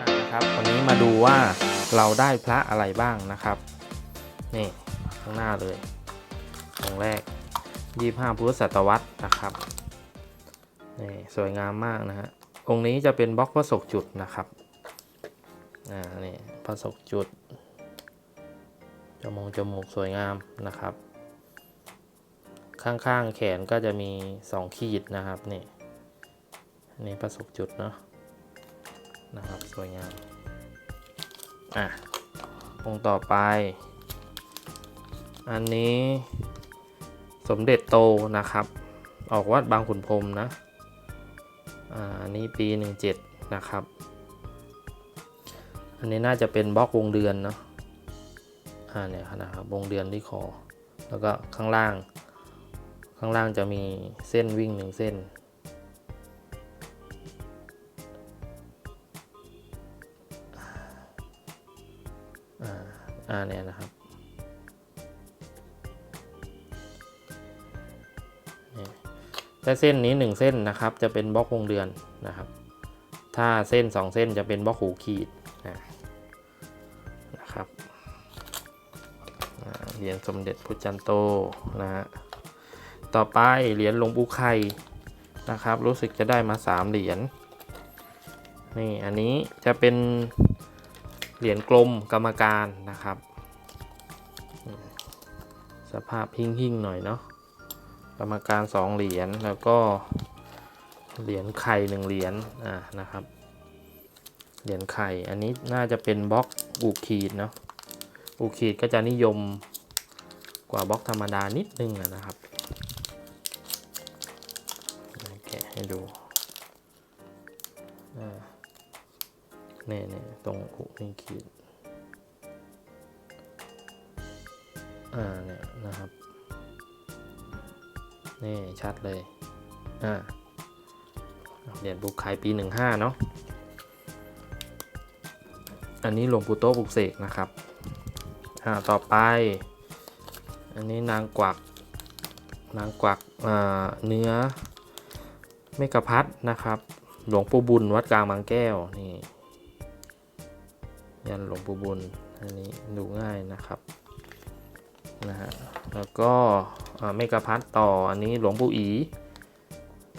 นะครับวันนี้มาดูว่าเราได้พระอะไรบ้างนะครับ นี่ข้างหน้าเลยองแรกยี่ห้าพุทธศตวรรษนะครับนี่สวยงามมากนะฮะองค์นี้จะเป็นบล็อกพระศกจุดนะครับอ่านี่พระศกจุดจมูกจมูกสวยงามนะครับ ข้างๆ แขนก็จะมีสองขีดนะครับนี่นนี้ประสบจุดเนาะนะครับสวยงามอะองค์ต่อไป อันนี้สมเด็จโตนะครับ ออกวัดบางขุนพรมนะอ่าอันนี้ปี 17 นะครับ อันนี้น่าจะเป็นบล็อกวงเดือนเนาะอ่าเนี่ยนะครับวงเดือนที่คอ แล้วก็ข้างล่าง ข้างล่างจะมีเส้นวิ่งหนึ่งเส้น อ่าเนี่ยนะครับถ้าเส้นนี้หนึ่งเส้นนะครับจะเป็นบล็อกวงเดือนนะครับ ถ้าเส้นสองเส้นจะเป็นบล็อกหูขีดนะนะครับเหรียญสมเด็จพุทธจันโตนะฮะ ต่อไปเหรียญหลวงปู่ไข่นะครับ รู้สึกจะได้มา 3 เหรียญนี่อันนี้จะเป็นเหรียญกลมกรรมการนะครับ สภาพหิ่งๆหน่อยเนาะกรรมการ 2 เหรียญแล้วก็เหรียญไข่หนึ่งเหรียญอ่านะครับเหรียญไข่ อันนี้น่าจะเป็นบล็อกอูขีดเนาะอูขีดก็จะนิยมกว่าบล็อกธรรมดานิดนึงนะครับ ให้ดูอ่าเนี่ยเนี่ยตรงอุนี่ขีดอ่าเนี่ยนะครับ นี่ชัดเลย อ่าเหรียญบุกไข่ปี 15 เนาะอันนี้หลวงปู่โตะปลุกเสกนะครับ อ่า ต่อไป อันนี้นางกวัก นางกวัก อ่า เนื้อ เมกะพัดนะครับ หลวงปู่บุญวัดกลางบางแก้วนี่ยันหลวงปู่บุญอันนี้ดูง่ายนะครับนะฮะแล้วก็เมกะพัดต่ออันนี้หลวงปู่อี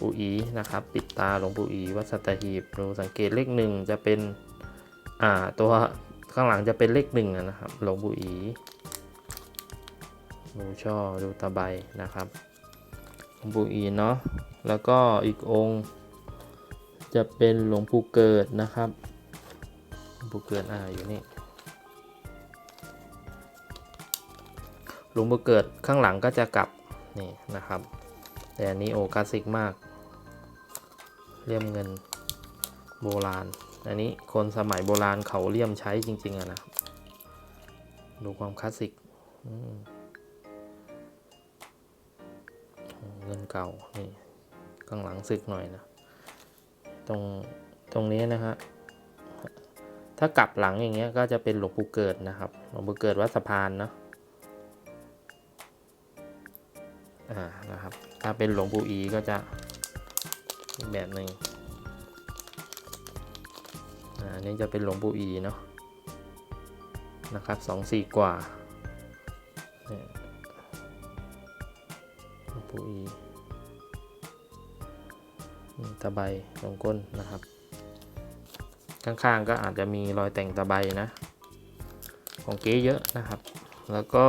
ปู่อีนะครับ ปิดตาหลวงปู่อีวัดสัตหีบดูสังเกตเลขหนึ่งจะเป็นอ่าตัวข้างหลังจะเป็นเลขหนึ่งนะครับหลวงปู่อีดูช่อดูตะไบนะครับ หลวงปู่อีเนาะแล้วก็อีกองค์จะเป็นหลวงปู่เกิดนะครับหลวงปู่เกิดอ่าอยู่นี่หลวงปู่เกิดข้างหลังก็จะกลับนี่นะครับ แต่อันนี้โอคลาสสิกมากเลี่ยมเงินโบราณ อันนี้คนสมัยโบราณเขาเลี่ยมใช้จริงๆอะนะ ดูความคลาสสิก เงินเก่านี่ข้างหลังสึกหน่อยนะตรงตรงนี้นะฮะถ้ากลับหลังอย่างเงี้ยก็จะเป็นหลวงปู่เกิดนะครับหลวงปู่เกิดวัดสะพานเนาะอ่านะครับ ถ้าเป็นหลวงปู่อีก็จะอีกแบบหนึ่งอันนี้จะเป็นหลวงปู่อีเนาะนะครับสองสี่กว่า เนี่ยหลวงปู่อีนี่ตะไบตรงก้นนะครับ ข้างๆก็อาจจะมีรอยแต่งตะไบนะ ของเก๊เยอะนะครับ แล้วก็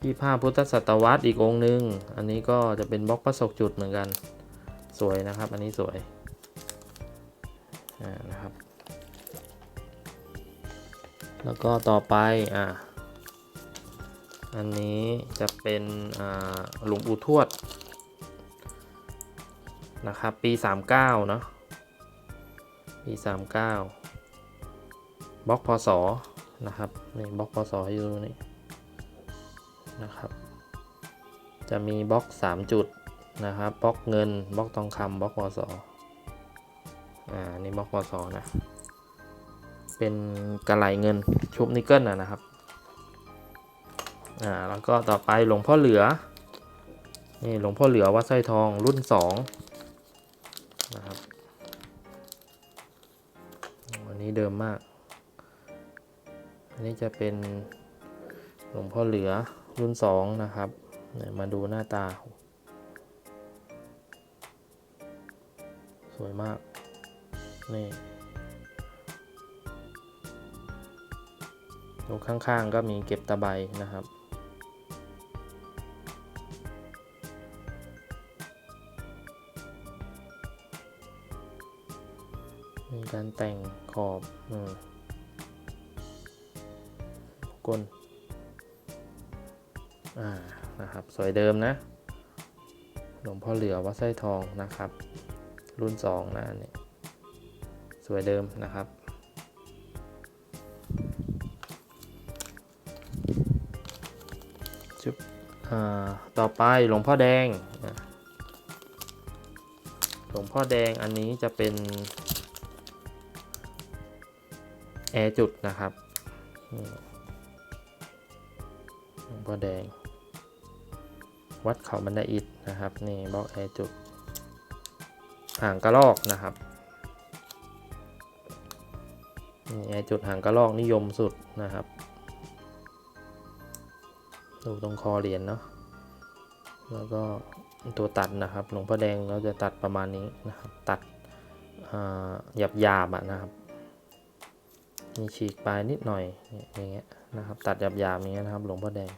ที่ผ้าพุทธศตวรรษอีกองหนึ่งอันนี้ก็จะเป็นบล็อกประสกจุดเหมือนกัน สวยนะครับ อันนี้สวยอ่านะครับ แล้วก็ต่อไปอ่า อันนี้จะเป็นหลวงปู่ทวดนะครับปี 39เนาะปี 39บล็อกพศนะครับนี่บล็อกพศให้ดูนี่นะครับจะมีบล็อก 3 จุดนะครับบล็อกเงินบล็อกทองคำบล็อกพศอ่านี่บล็อกพศนะเป็นกระไหลเงินชุบนิกเกิลนะครับ อ่าแล้วก็ต่อไปหลวงพ่อเหลือนี่หลวงพ่อเหลือวัดสร้อยทองรุ่นนะครับอันนี้เดิมมาก อันนี้จะเป็นหลวงพ่อเหลือรุ่นสองนะครับมาดูหน้าตา สวยมาก นี่ตรงข้างๆก็มีเก็บตะไบนะครับ มีการแต่งขอบอก้นอ่านะครับ สวยเดิมนะหลวงพ่อเหลือวัดสร้อยทองนะครับ รุ่นสองนะอันนี่สวยเดิมนะครับจุบอ่าต่อไปหลวงพ่อแดง หลวงพ่อแดงอันนี้จะเป็น แอร์จุดนะครับหลวงพ่อแดง วัดเขาบันไดอิฐนะครับ นี่บล็อกแอร์จุด ห่างกระลอกนะครับนี่แอร์จุดห่างกระลอกนิยมสุดนะครับ ดูตรงคอเหรียญเนาะ แล้วก็ตัวตัดนะครับ หลวงพ่อแดงเราจะตัดประมาณนี้นะครับ ตัดหยาบหยาบอะนะครับ มีฉีกปลายนิดหน่อยอย่างเงี้ยนะครับ ตัดหยาบๆอย่างเงี้ยนะครับ หลวงพ่อแดง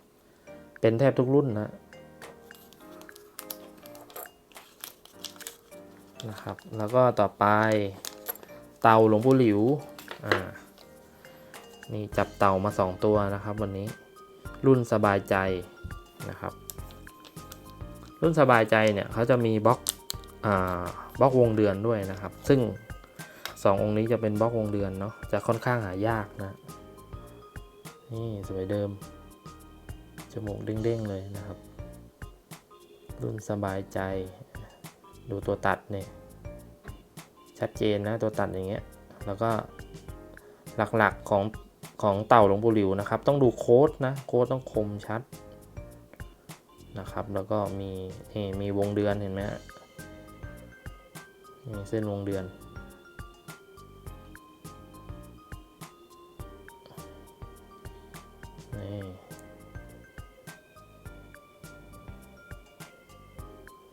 เป็นแทบทุกรุ่นนะนะครับ แล้วก็ต่อไปเตาหลวงปู่หลิว อ่า นี่จับเต่ามาสองตัวนะครับ วันนี้ รุ่นสบายใจนะครับ รุ่นสบายใจเนี่ยเขาจะมีบล็อก อ่า บล็อกวงเดือนด้วยนะครับ ซึ่ง สององค์นี้จะเป็นบล็อกวงเดือนเนาะจะค่อนข้างหายากนะ นี่สวยเดิม จมูกเด้งๆเลยนะครับ รุ่นสบายใจ ดูตัวตัดเนี่ยชัดเจนนะตัวตัดอย่างเงี้ย แล้วก็หลักๆของของเต่าหลวงปู่หลิวนะครับ ต้องดูโค้ดนะ โค้ดต้องคมชัดนะครับ แล้วก็มีนี่มีวงเดือนเห็นไหมมีเส้นวงเดือน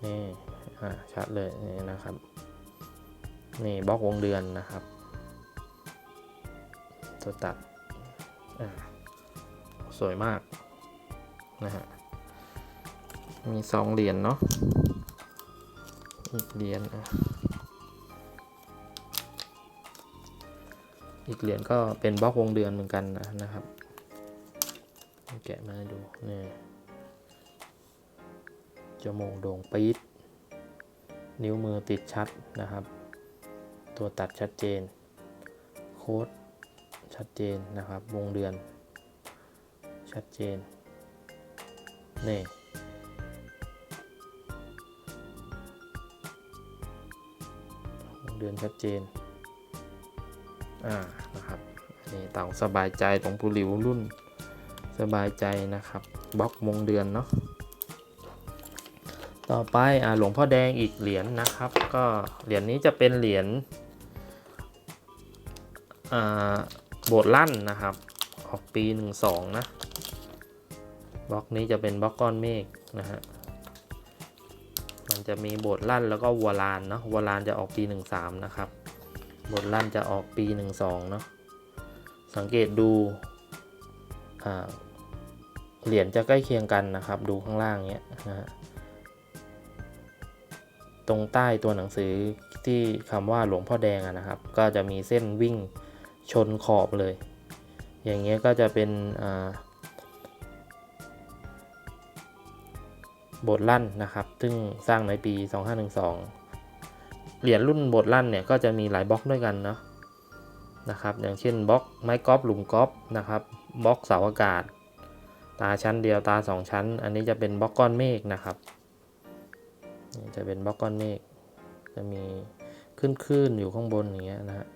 นี่ชัดเลยนี่นะครับ นี่บล็อกวงเดือนนะครับ ตัวตัดสวยมากนะฮะมีสองเหรียญเนาะอีกเหรียญอีกเหรียญก็เป็นบล็อกวงเดือนเหมือนกันนะนะครับ แกะมาดูนี่ จมูกโด่งปี๊ด นิ้วมือติดชัดนะครับ ตัวตัดชัดเจน โค้ดชัดเจนนะครับ วงเดือน ชัดเจน นี่วงเดือนชัดเจน อ่า นะครับ นี่เต่าสบายใจของปูหลิวรุ่นสบายใจนะครับ บล็อกวงเดือนเนาะ ต่อไปอ่าหลวงพ่อแดงอีกเหรียญนะครับ ก็เหรียญนี้จะเป็นเหรียญอ่าโบสถ์ลั่นนะครับ ออกปี 12 นะบล็อกนี้จะเป็นบล็อกก้อนเมฆนะฮะมันจะมีโบสถ์ลั่นแล้วก็วัวลานเนาะวัวลานจะออกปี 13 นะครับโบสถ์ลั่นจะออกปี 12 เนาะสังเกตดูเหรียญจะใกล้เคียงกันนะครับ ดูข้างล่างเนี้ยนะฮะ ตรงใต้ตัวหนังสือที่คำว่าหลวงพ่อแดงนะครับ ก็จะมีเส้นวิ่งชนขอบเลย อย่างเงี้ยก็จะเป็นบทลั่นนะครับ ซึ่งสร้างในปี 2512 เหรียญรุ่นบทลั่นเนี่ยก็จะมีหลายบล็อกด้วยกันเนาะนะครับ อย่างเช่นบล็อกไม้กอล์ฟหลุมกอล์ฟนะครับบล็อกเสาอากาศ ตาชั้นเดียวตาสองชั้น อันนี้จะเป็นบล็อกก้อนเมฆนะครับ จะเป็นบล็อกก้อนเมฆจะมีขึ้นขึ้นๆอยู่ข้างบนอย่างเงี้ยนะฮะ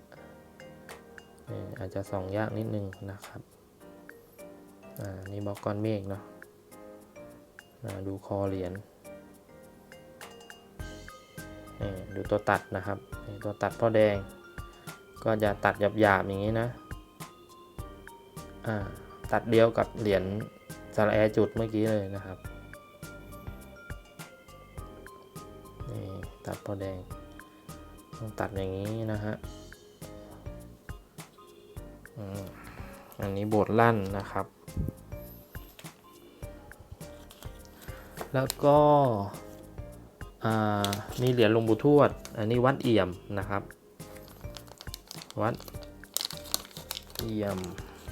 นี่อาจจะส่องยากนิดนึงนะครับอ่านี่บล็อกก้อนเมฆเนาะอ่าดูคอเหรียญนี่ดูตัวตัดนะครับ ตัวตัดพ่อแดง ก็จะตัดหยาบๆอย่างนี้นะอ่าตัดเดียวกับเหรียญสระแอจุดเมื่อกี้เลยนะครับ ตัดพอแดง ต้องตัดอย่างนี้นะฮะอันนี้โบดลั่นนะครับ แล้วก็มีเหรียญลงปู่ทวด อันนี้วัดเอี่ยมนะครับ วัดเอี่ยม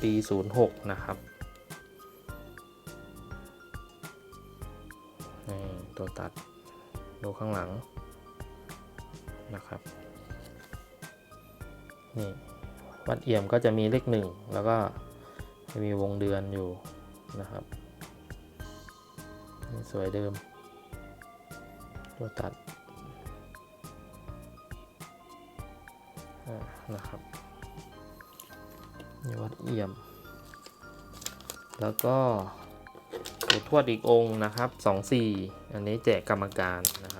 ปี 06 นะครับตัวตัดดูข้างหลัง นะครับ นี่วัดเอี่ยมก็จะมีเลขหนึ่งแล้วก็จะมีวงเดือนอยู่นะครับนี่สวยเดิม ตัวตัดนะครับนี่วัดเอี่ยม แล้วก็ปู่ทวดอีกองค์นะครับสองสี่อันนี้แจกกรรมการนะ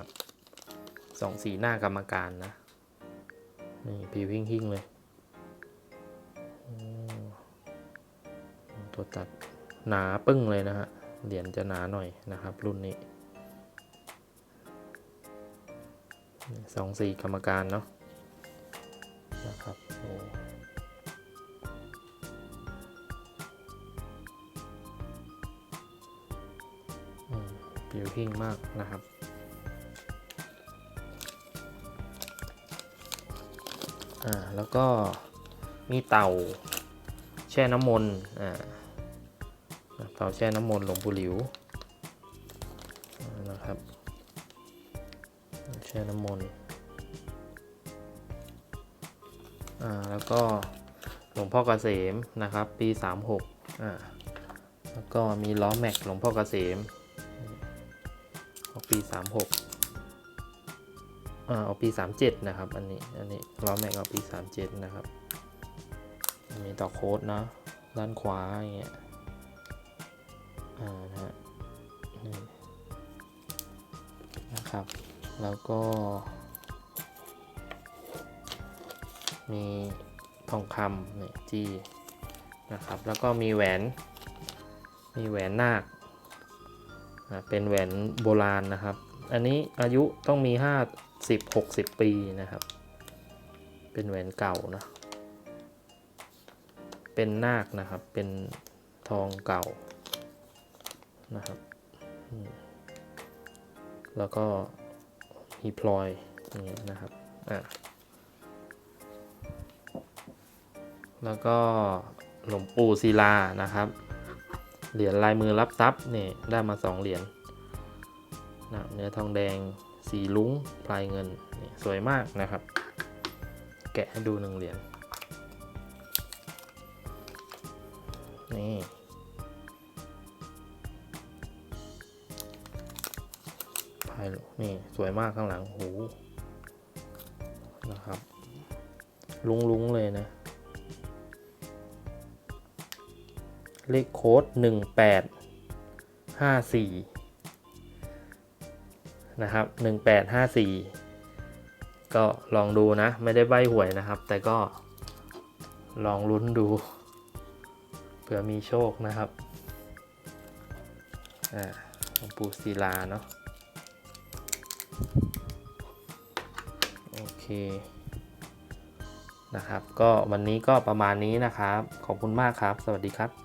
สองสีหน้ากรรมการนะ นี่พีวิ่งหิ่งเลยตัวตัดหนาปึ้งเลยนะฮะ เหรียญจะหนาหน่อยนะครับ รุ่นนี้สองสี่กรรมการเนาะนะครับโอ้ผิวหิ่งมากนะครับ อ่าแล้วก็มีเต่าแช่น้ำมนต์อ่าเต่าแช่น้ำมนต์หลวงปู่หลิวนะครับแช่น้ำมนต์อ่าแล้วก็หลวงพ่อเกษมนะครับ ปี 36อ่าแล้วก็มีล้อแม็กหลวงพ่อเกษมปี 36 อ่าเอาปี 37 นะครับ อันนี้ อันนี้ล้อแม็กเอาปี 37 นะครับ มีต่อโค้ดเนาะด้านขวาอย่างเงี้ย อ่านะฮะนี่นะครับ แล้วก็ มีทองคำเนี่ยจี้นะครับ แล้วก็มีแหวน มีแหวนนาคเป็นแหวนโบราณนะครับ อันนี้อายุต้องมี 50 60 ปีนะครับ เป็นแหวนเก่านะ เป็นนาคนะครับ เป็นทองเก่านะครับ แล้วก็มีพลอยอย่างเงี้ยนะครับ อะ แล้วก็หลวงปู่ศิลานะครับ เหรียญลายมือรับทรัพย์นี่ได้มาสองเหรียญนะเนื้อทองแดง สีลุ้งพลายเงินสวยมากนะครับ แกะให้ดูหนึ่งเหรียญนี่พายนี่สวยมากข้างหลังโหนะครับ ลุงลุงเลยนะ เลขโค้ดหนึ่งแปดห้าสี่ นะครับ 1854 ก็ลองดูนะ ไม่ได้ใบหวยนะครับ แต่ก็ลองลุ้นดู เผื่อมีโชคนะครับ อ่าหลวงปูศิลาเนาะ โอเคนะครับ ก็วันนี้ก็ประมาณนี้นะครับ ขอบคุณมากครับ สวัสดีครับ